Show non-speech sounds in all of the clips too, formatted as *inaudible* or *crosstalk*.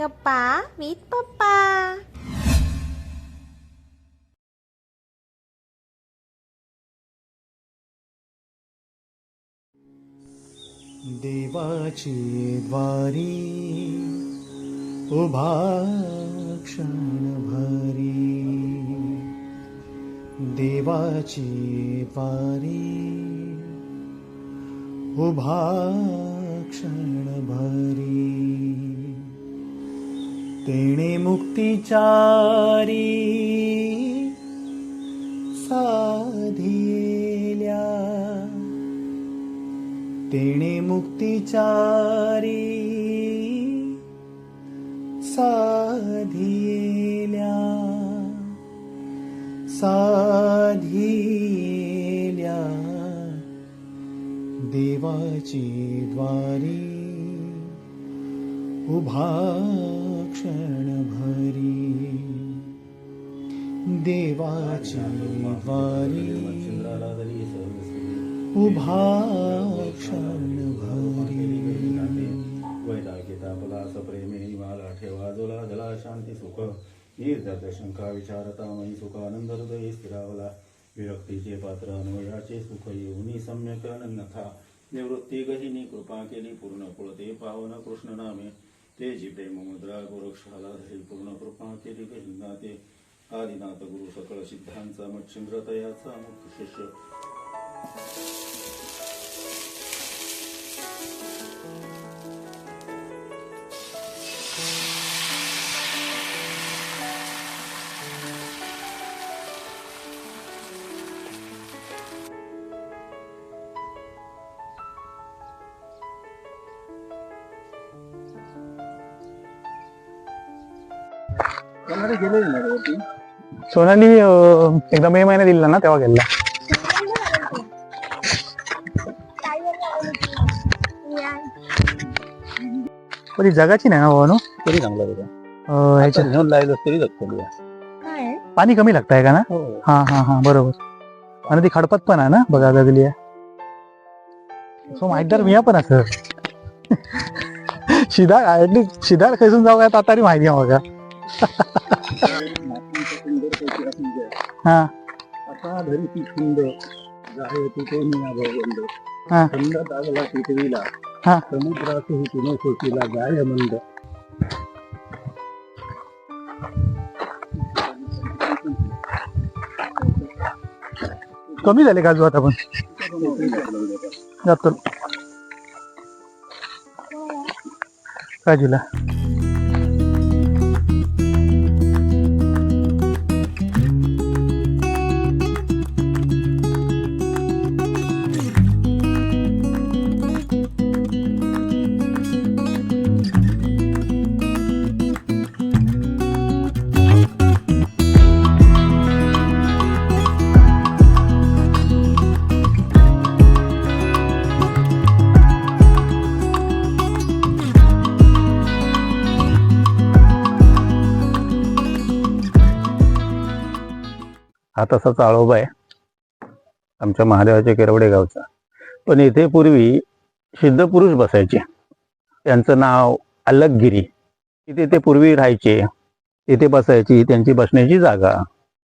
गप्पा विथ पप्पा देवाची द्वारी उभा क्षणभरी देवाची पारी उभा क्षणभरी तेणे मुक्तिचारी साधिल्या तेणे मुक्तिचारी साधिल्या साधिल्या देवाची द्वारी उभा क्षणभरी देवाची वारी उभा क्षणभरी. वैराग्यता सप्रेमे हिमाला ठेवा जोला जला शांती सुख। निर्दर्द शंका विचारता मयी सुख आनंद हृदय स्थिरावला। विरक्तीचे पात्र अनुयाचे सुख येऊनी सम्यक अन्यथा निवृत्ती गहिनी कृपा केली पूर्ण कुळते पावन कृष्ण नामे। ते जी प्रेम मुद्रा गोरक्षाला धरी पूर्ण कृपा केली गहिनाते आदिनाथ गुरु सकळ सिद्धांचा मच्छिंद्र तयाचा शिष्य. सोनाली अं, एकदा मे महिन्यात दिला ना तेव्हा गेला पण ही जगाची नाही ना तरी चांगला होता अं, ह्याच्यात घेऊन लायलं तरी जगतो पाणी कमी लागतंय का ना? हो. हा हा हा बरोबर. आणि ती खडपत पण आहे ना बघा लागली सो माहितदार मिया पण असं. *laughs* शिदार ऍटलीस्ट शिदार खैसून जाऊ आता तरी माहिती आहे बघा. हा. आता धरी ती खंड जाहे तिथे नियाबंद हा. खंड लागला पृथ्वीला हा. समुद्रातही तिने सोशीला जाय मंद कमी झाले काजू आता पण. जातो. काजूला. हा तसा चाळोबा आहे. आमच्या महादेवाच्या केरवडे गावचा. पण इथे पूर्वी सिद्ध पुरुष बसायचे. त्यांचं नाव अलगगिरी. तिथे ते पूर्वी राहायचे. तिथे बसायची त्यांची बसण्याची जागा.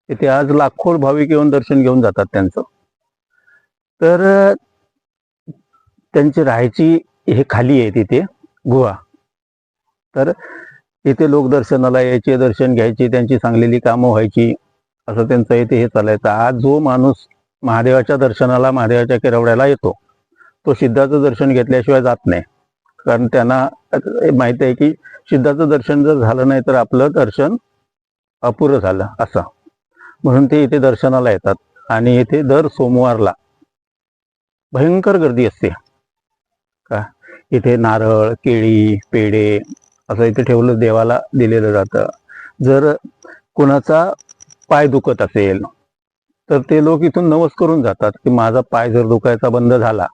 तिथे आज लाखो भाविक येऊन दर्शन घेऊन जातात त्यांचं. तर त्यांची राहायची हे खाली आहे तिथे गुहा. तर इथे लोक दर्शनाला यायचे दर्शन घ्यायचे त्यांची सांगलेली कामं व्हायची. असं त्यांचं इथे हे चालायचं आज जो माणूस महादेवाच्या दर्शनाला महादेवाच्या किरवड्याला येतो तो सिद्धाचं दर्शन घेतल्याशिवाय जात नाही. कारण त्यांना माहीत आहे की सिद्धाचं दर्शन जर झालं नाही तर आपलं दर्शन अपुरं झालं असं. म्हणून ते इथे दर्शनाला येतात. आणि इथे दर सोमवारला भयंकर गर्दी असते. का? इथे नारळ केळी पेढे असं इथे ठेवलं देवाला दिलेलं जातं. जर कुणाचा पाय दुखत असेल तर ते लोक इथून नवस करून जातात की माझा पाय जर दुखायचा बंद झाला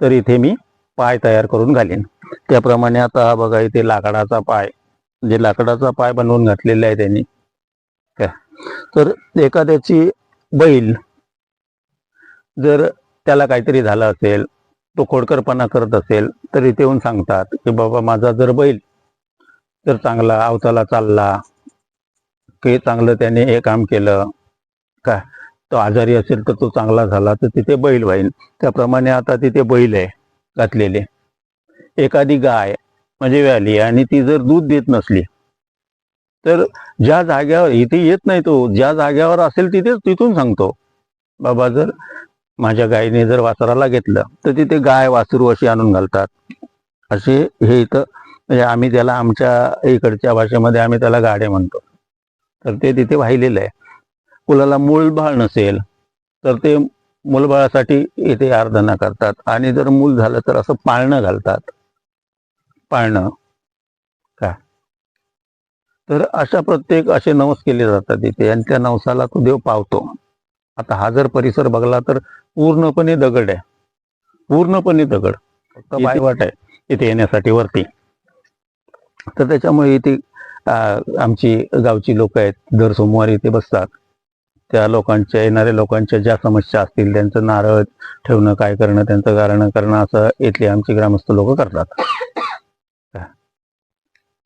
तर इथे मी पाय तयार करून घालीन. त्याप्रमाणे आता हा बघा इथे लाकडाचा पाय म्हणजे लाकडाचा पाय बनवून घातलेला आहे त्यांनी. तर एखाद्याची बैल जर त्याला काहीतरी झालं असेल तो खोडकरपणा करत असेल तर इथे येऊन सांगतात की बाबा माझा जर बैल तर चांगला अवताला चालला हे चांगलं त्याने हे काम केलं. का तो आजारी असेल तर तो चांगला झाला तर तिथे बैल व्हाईल त्याप्रमाणे आता तिथे बैल आहे घातलेले. एखादी गाय म्हणजे व्याली आणि ती जर दूध देत नसली तर ज्या जाग्यावर इथे येत नाही तो ज्या जाग्यावर असेल तिथेच तिथून सांगतो. बाबा जर माझ्या गायीने जर वासराला घेतलं तर तिथे गाय वासरू अशी आणून घालतात. असे हे इथं म्हणजे आम्ही त्याला आमच्या इकडच्या भाषेमध्ये आम्ही त्याला गाडे म्हणतो. तर ते तिथे वाहिलेलं आहे. कुणाला मूलबाळ नसेल तर ते मूलबाळासाठी इथे आराधना करतात. आणि जर मूल झालं तर असं पाळणं घालतात. पाळणं. का तर अशा प्रत्येक असे नवस केले जातात इथे. आणि त्या नवसाला तो देव पावतो. आता हा जर परिसर बघला तर पूर्णपणे दगड आहे. पूर्णपणे दगड. फक्त पायवाट आहे. इथे येण्यासाठी वरती. तर त्याच्यामुळे इथे आमची गावची लोक आहेत दर सोमवारी इथे बसतात. त्या लोकांच्या येणाऱ्या लोकांच्या ज्या समस्या असतील त्यांचं नारळ ठेवणं काय करणं त्यांचं गारणं करणं असं इथले आमचे ग्रामस्थ लोक करतात.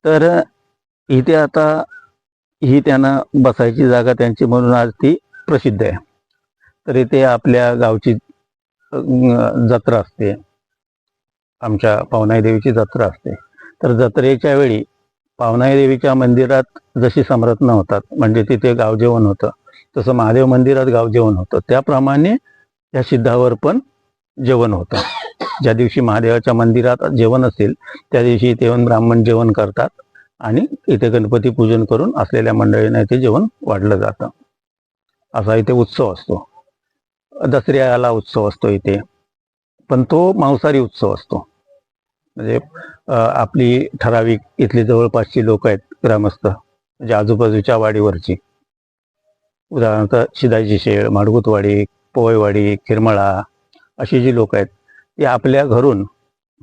तर इथे आता ही त्यांना बसायची जागा त्यांची म्हणून आज ती प्रसिद्ध आहे. तर इथे आपल्या गावची जत्रा असते. आमच्या पावनाई देवीची जत्रा असते. तर जत्रेच्या वेळी पावनाई देवीच्या मंदिरात जशी समरत्न होतात म्हणजे तिथे गावजेवण होतं तसं महादेव मंदिरात गावजेवण होतं. त्याप्रमाणे या सिद्धावर पण जेवण होतं. ज्या दिवशी महादेवाच्या मंदिरात जेवण असेल त्या दिवशी इथे येऊन ब्राह्मण जेवण करतात आणि इथे गणपती पूजन करून असलेल्या मंडळींना इथे जेवण वाढलं जातं. असा इथे उत्सव असतो. दसऱ्याला उत्सव असतो इथे. पण तो मांसाहारी उत्सव असतो. म्हणजे आपली ठराविक इथली जवळपासची लोक आहेत ग्रामस्थ म्हणजे आजूबाजूच्या वाडीवरची. उदाहरणार्थ शिदाजी शेळ माडगुतवाडी पोवईवाडी खिरमळा अशी जी लोक आहेत ती आपल्या घरून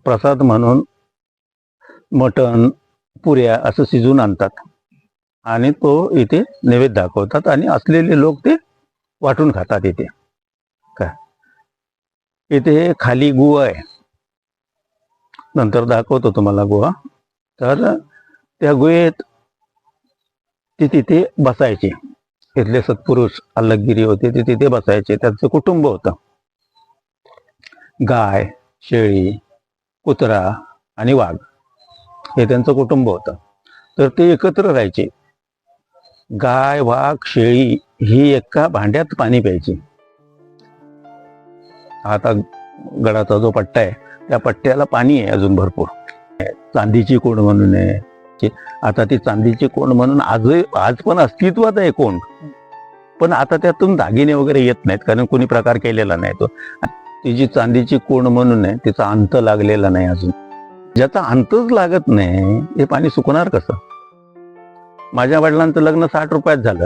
प्रसाद म्हणून मटण पुऱ्या असं शिजून आणतात. आणि तो इथे नैवेद्य दाखवतात आणि असलेले लोक ते वाटून खातात इथे. काय? इथे खाली गुहा आहे. नंतर दाखवतो तुम्हाला गुहा. तर त्या गुहेत ती तिथे बसायची. इथले सत्पुरुष अल्लगिरी होते ते तिथे बसायचे. त्यांचं कुटुंब होतं. गाय शेळी कुत्रा आणि वाघ हे त्यांचं कुटुंब होतं. तर ते एकत्र राहायचे. गाय वाघ शेळी ही एका भांड्यात पाणी प्यायची. आता गडाचा जो पट्टा आहे त्या पट्ट्याला पाणी आहे अजून भरपूर. चांदीची कोंड म्हणून आहे? आता ती चांदीची कोंड म्हणून आज आज पण अस्तित्वात आहे कोंड पण आता त्यातून दागिने वगैरे येत नाहीत कारण कोणी प्रकार केलेला नाही तो. ती जी चांदीची कोंड म्हणून आहे तिचा अंत लागलेला नाही अजून. ज्याचा अंतच लागत नाही हे पाणी सुकणार कसं? माझ्या वडिलांचं लग्न साठ रुपयात झालं.